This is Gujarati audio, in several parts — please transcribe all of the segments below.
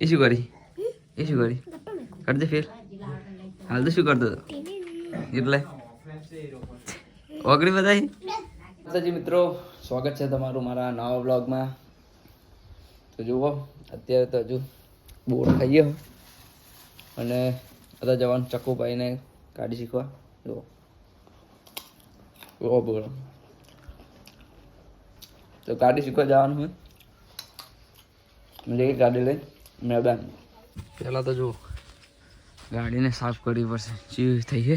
એ શું કરી. એ શું કરી. કરજે ફેર. હાલ તો શું કરતો એટલે? ઓગળી બધાય? માતાજી મિત્રો, સ્વાગત છે તમારું મારા નવા બ્લોગમાં તો જુઓ, અત્યારે તો હજુ બોર ખાઈએ. અને બધા જવાનું ચક્કુભાઈને કાઢી શીખવા. જુઓ. ઓ બોલો તો ગાડી શીખવા જવાનું હોય. જઈએ ગાડી લઈ. મેદાન. પહેલાં તો જો, ગાડીને સાફ કરવી પડશે. ચીવ થઈ છે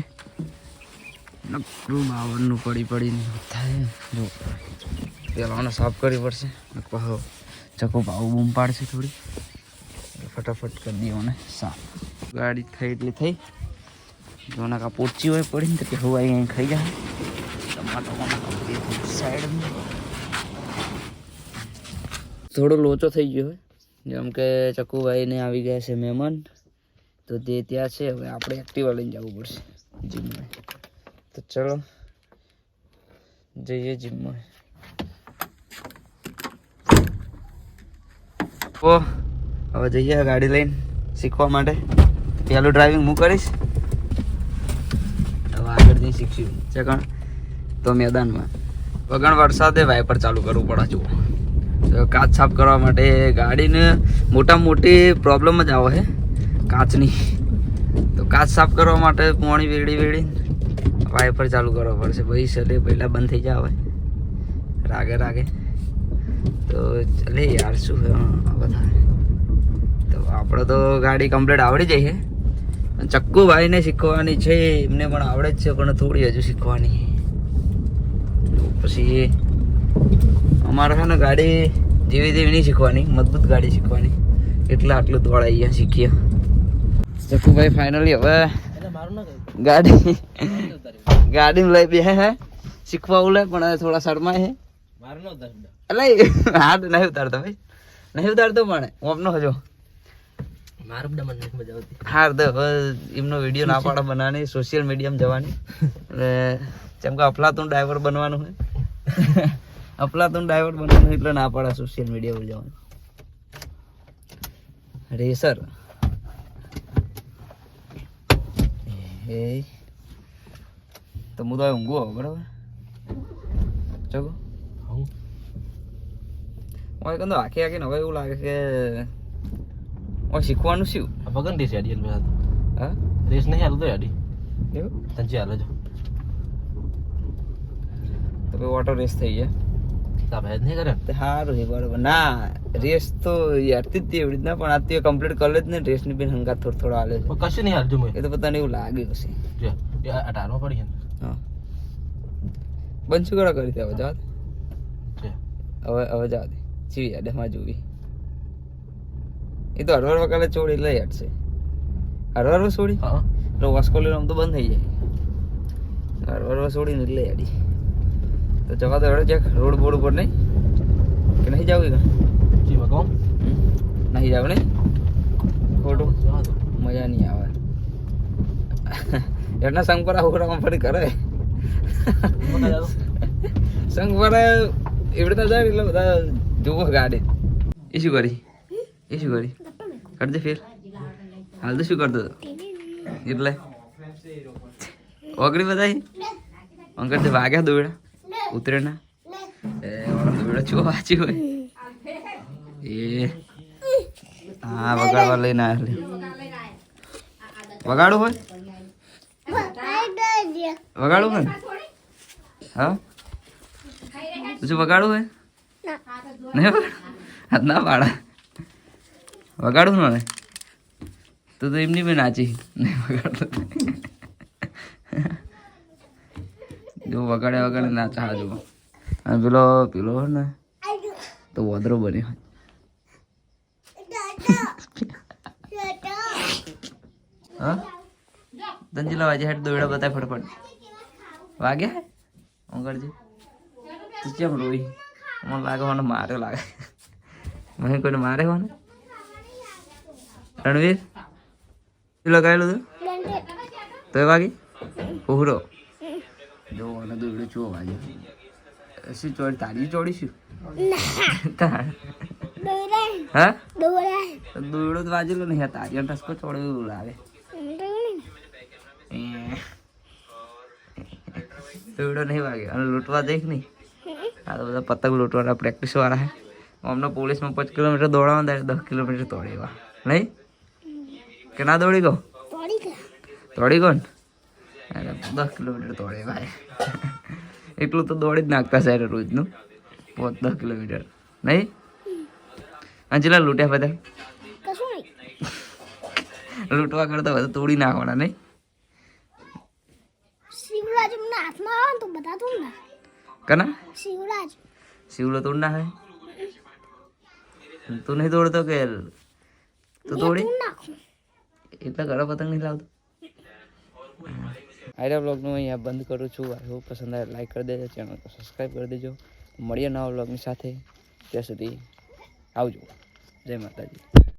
નકરું માવરનું પડી પડીને થાય. જો પેલાને સાફ કરવી પડશે. કહો ચકો ભાવ બૂમ પાડશે થોડી. ફટાફટ કરી મને સાફ. ગાડી થઈ એટલી થઈ. જોના કા પોચી હોય પડીને તો કે હું અહીં ખાઈ જાય. ટમાટો સાઈડ થોડો લોચો થઈ ગયો હોય. જેમ કે ચકુભાઈને આવી ગયા છે મહેમાન, તો તે ત્યાં છે. હવે આપણે એક્ટિવા લઈને જવું પડશે જીમમાં તો ચલો, જઈએ જીમમાં ઓ, હવે જઈએ ગાડી લઈને શીખવા માટે. પહેલું ડ્રાઇવિંગ હું કરીશ? હવે આગળથી શીખશું. ચકણ તો મેદાનમાં. વગણ વરસાદે વાઇપર ચાલુ કરવું પડે, જુઓ. તો કાચ સાફ કરવા માટે ગાડીને મોટા મોટી પ્રોબ્લેમ જ આવે છે કાચની. તો કાચ સાફ કરવા માટે પોણી વેડી વેડી વાઇપર ચાલુ કરવા પડશે. ભાઈ સલે પહેલાં બંધ થઈ જાય રાગે રાગે. તો ચલે યાર, શું બધા. તો આપણે તો ગાડી કમ્પ્લીટ આવડી જઈએ ચક્કુ ભાઈને શીખવાની છે, એમને પણ આવડે જ છે, પણ થોડી હજુ શીખવાની પછી અમારે છે ને ગાડી જેવી તેવી નહીં શીખવાની મજબૂત ગાડી શીખવાની. એટલે આટલું દોડ અહીંયા શીખીએ. ચકુભાઈ ફાઇનલી હવે ગાડી ગાડી લઈ બે હે. શીખવા ઉલે પણ થોડા શરમાય હે. એટલે હા તો નહીં ઉતારતો ભાઈ. નહીં ઉતારતો પણ ઓમનો હજો. હા તો એમનો વીડિયો ના પાડે બનાવવાની સોશિયલ મીડિયામાં જવાની. એટલે જેમ કે અફલાતું ડ્રાઈવર બનવાનું હોય અફલાતું ડ્રાઈવર બનવાનું એટલે ના પાડે સોશિયલ મીડિયા પર જવાનું. રેસર એ તો હું તો ઊંઘું બરાબર? ચગો. ઓય કંદો આખી આખી હવે એવું લાગે કે ઓય શીખવાનું શું? ભગન રેસ યાડી હાલ હા? રેસ નહીં હાલતો યાડી એવું? તંચી હાલે જો તો વોટર ઓટો રેસ થઈ ગયા. નહીં કરે? ને સારું છે બરોબર ના રેસ તો યારતી જ એવી રીતના પણ આ તે કમ્પ્લીટ કરે જ ને રેસની બી હંગાત થોડો થોડો હાલે છે. કશું નહીં હાલતું એ તો પોતાને એવું લાગે કશે જો આ પડી છે ને. હા. બંધ કરી દે હવે? જવા દે. હવે હવે જવા દે. જીવી યાદ એમાં જોવી. એ તો હરવાર વકાલે ચોડી લઈ હટશે હરવાર છોડી હા. તો વાસ્કોલી લેવાનું તો બંધ થઈ જાય. હરવાર છોડીને લઈ યાડી તો જવા દો હેડો ચેક રોડ બોડ ઉપર નહીં? કે નહીં જાવ કે કહું હમ? નહીં જાવ નહીં? ખોટું. મજા નહીં આવે. એના સંગ પર આવું ફરી કરે? સંગ પર એવી રીતે જાય એટલે બધા જુઓ ગાડી. એ શું કરી? એ શું કરી? કરજે ફેર. હાલ તો શું કરતો એટલે? ઓગળી બધાય? અંકર તે વાગ્યા દોડા ઉતરે ના? એ વાળા દોડા વાંચી હોય. એ હા વગાડવા લઈને આવ્યા વગાડું હોય? વગાડું હોય હા? તું વગાડું હોય? નહીં વગાડું? ના પાડા. વગાડું ને તો તો એમની બી નાચી. નહીં વગાડતો. જો વગાડે વગાડે નાચા હા જો. અને પેલો પેલો ને, તો વદરો બન્યો હા? તંજીલા વાજે હેઠ દોડા બતાય ફટફટ. વાગ્યા ઓંગળજી. તું કેમ રોઈ? મને લાગે મને માર્યો લાગે. મને કોઈને મારે હોને? રણવીર? પેલો લગાવેલું તું? તો વાગી? ઉહરો જો અને દોડ્યો છો શું ચોડી તારી ચોડીશું હા? તો વાજેલો નહીં તારી ટસકો ચોડ્યો લાવે. દોડો નહીં વાગે. અને લૂંટવા જઈશ નહીં. આ તો બધા પતંગ લૂંટવાના પ્રેક્ટિસ વાળા હે અમને પોલીસમાં પાંચ કિલોમીટર દોડવા દે દસ કિલોમીટર દોડી એવા. નહીં? કે ના દોડી ગયો? તોડી દોડી ગયો ને? અરે દસ કિલોમીટર દોડે ભાઈ. એટલું તો દોડી જ નાખતા છે રોજનું. પાંચ દસ કિલોમીટર. નહીં? અંજલા લૂંટ્યા બધા? લૂંટવા કરતા બધા તોડી નાખવાના નહીં? શિવરાજ એમના હાથમાં આવે તો બધા તું ના કના? શિવરાજ. શિવલો તોડ ના હોય તું નહીં તોડતો કે તું તોડી એટલે ઘણા પતંગ નહીં લાવતો? આઈડિયા બ્લોગનું અહીંયા બંધ કરું છું. આઈ હોપ પસંદ આવે લાઈક કરી દેજો ચેનલ સબસ્ક્રાઈબ કરી દેજો. મળીએ નવા બ્લોગની સાથે. ત્યાં સુધી આવજો. જય માતાજી.